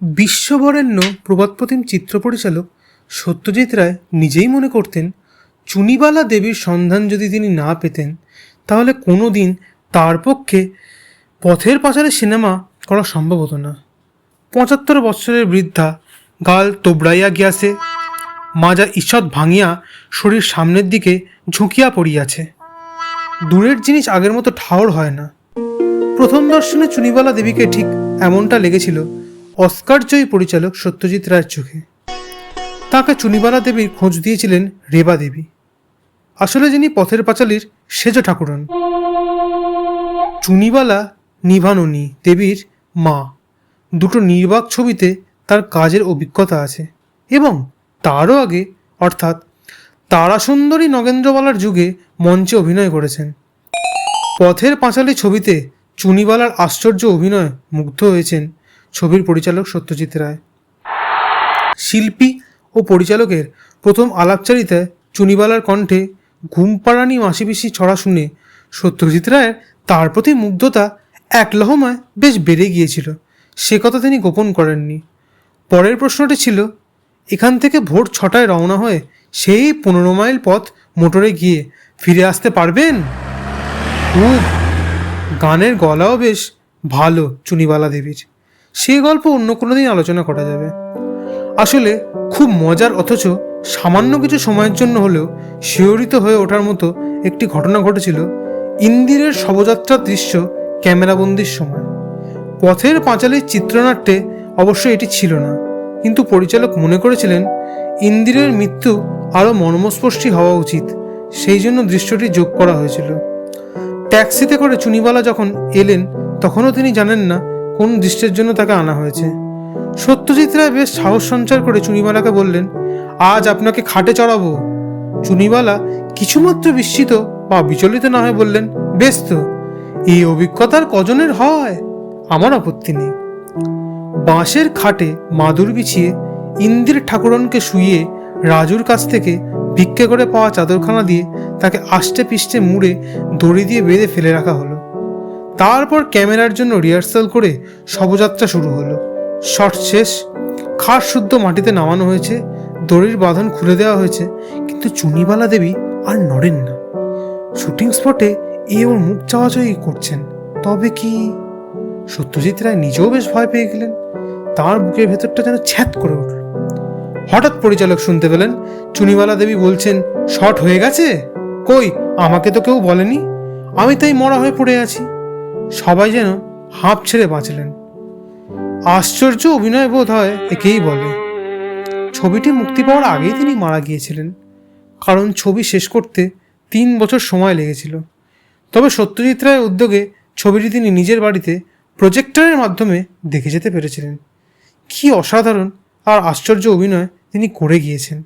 বিশ্ববরেণ্য প্রবাদপ্রতিম চিত্র পরিচালক সত্যজিৎ রায় নিজেই মনে করতেন, চুনিবালা দেবীর সন্ধান যদি তিনি না পেতেন, তাহলে কোনো দিন তার পক্ষে পথের পাচারে সিনেমা করা সম্ভব হতো না। পঁচাত্তর বৎসরের বৃদ্ধা গাল তোবড়াইয়া গিয়াছে, মাজা ঈষৎ ভাঙিয়া শরীর সামনের দিকে ঝুঁকিয়া পড়িয়াছে। দূরের জিনিস আগের মতো ঠাওর হয় না। প্রথম দর্শনে চুনিবালা দেবীকে ঠিক এমনটা লেগেছিল অস্কারজয়ী পরিচালক সত্যজিৎ রায়ের চোখে। তাকে চুনিবালা দেবীর খোঁজ দিয়েছিলেন রেবা দেবী। আসলে যিনি পথের পাঁচালীর সেজ ঠাকুরন। চুনিবালা নিভাননী দেবীর মা। দুটো নির্বাক ছবিতে তার কাজের অভিজ্ঞতা আছে এবং তারও আগে, অর্থাৎ তারাসুন্দরী নগেন্দ্রবালার যুগে মঞ্চে অভিনয় করেছেন। পথের পাঁচালী ছবিতে চুনিবালার আশ্চর্য অভিনয় মুগ্ধ হয়েছেন ছবির পরিচালক সত্যজিৎ রায়। শিল্পী ও পরিচালকের প্রথম আলাপচারিতায় চুনিবালার কণ্ঠে ঘুম ঘুমপাড়ানি মাসিপিসি ছড়া শুনে সত্যজিৎ রায়ের তার প্রতি মুগ্ধতা এক লহমায় বেশ বেড়ে গিয়েছিল। সে কথা তিনি গোপন করেননি। পরের প্রশ্নটি ছিল, এখান থেকে ভোর ছটায় রওনা হয়ে সেই পনেরো মাইল পথ মোটরে গিয়ে ফিরে আসতে পারবেন? গানের গলাও বেশ ভালো, চুনিবালা দেবীর। সে গল্প অন্য কোনো দিন আলোচনা করা যাবে। আসলে খুব মজার অথচ সামান্য কিছু সময়ের জন্য হলেও শিহরিত হয়ে ওঠার মতো একটি ঘটনা ঘটেছিল ইন্দিরের শবযাত্রার দৃশ্য ক্যামেরাবন্দির সময়। পথের পাঁচালির চিত্রনাট্যে অবশ্য এটি ছিল না, কিন্তু পরিচালক মনে করেছিলেন ইন্দিরের মৃত্যু আরও মর্মস্পর্শী হওয়া উচিত, সেই জন্য দৃশ্যটি যোগ করা হয়েছিল। ট্যাক্সিতে করে চুনিবালা যখন এলেন, তখনও তিনি জানেন না কোন দৃশ্যের জন্য তাকে আনা হয়েছে? সত্যজিৎ রায় বেশ সাহস সঞ্চার করে চুনিবালাকে বললেন, আজ আপনাকে খাটে চড়াবো। চুনিবালা কিছুমাত্র বিস্মিত বা বিচলিত না হয়ে বললেন বেশ তো এই অভিজ্ঞতার কজনের হয়? আমার আপত্তি নেই। বাঁশের খাটে মাদুর বিছিয়ে ইন্দির ঠাকুরনকে শুইয়ে রাজুর কাছ থেকে ভিক্ষে করে পাওয়া চাদরখানা দিয়ে তাকে আষ্টে পিষ্টে মুড়ে দড়ি দিয়ে বেঁধে ফেলে রাখা হলো। তারপর ক্যামেরার জন্য রিহার্সাল করে শবযাত্রা শুরু হলো। শট শেষ, খাট শুদ্ধ মাটিতে নামানো হয়েছে, দড়ির বাঁধন খুলে দেওয়া হয়েছে, কিন্তু চুনিবালা দেবী আর নড়েন না। শুটিং স্পটে এ ওর মুখ চাওয়াচাই করছেন, তবে কি? সত্যজিৎ রায় নিজেও বেশ ভয় পেয়ে গেলেন, তার বুকের ভেতরটা যেন ছ্যাত করে উঠল। হঠাৎ পরিচালক শুনতে পেলেন, চুনিবালা দেবী বলছেন, শট হয়ে গেছে? কই, আমাকে তো কেউ বলেনি? আমি তাই মরা হয়ে পড়ে আছি। সবাই যেন হাঁপ ছেড়ে বাঁচলেন। আশ্চর্য অভিনয় বোধ হয় একেই বলে। ছবিটি মুক্তি পাওয়ার আগেই তিনি মারা গিয়েছিলেন, কারণ ছবি শেষ করতে তিন বছর সময় লেগেছিল। তবে সত্যজিৎ রায়ের উদ্যোগে ছবিটি তিনি নিজের বাড়িতে প্রজেক্টরের মাধ্যমে দেখে যেতে পেরেছিলেন। কী অসাধারণ আর আশ্চর্য অভিনয় তিনি করে গিয়েছেন।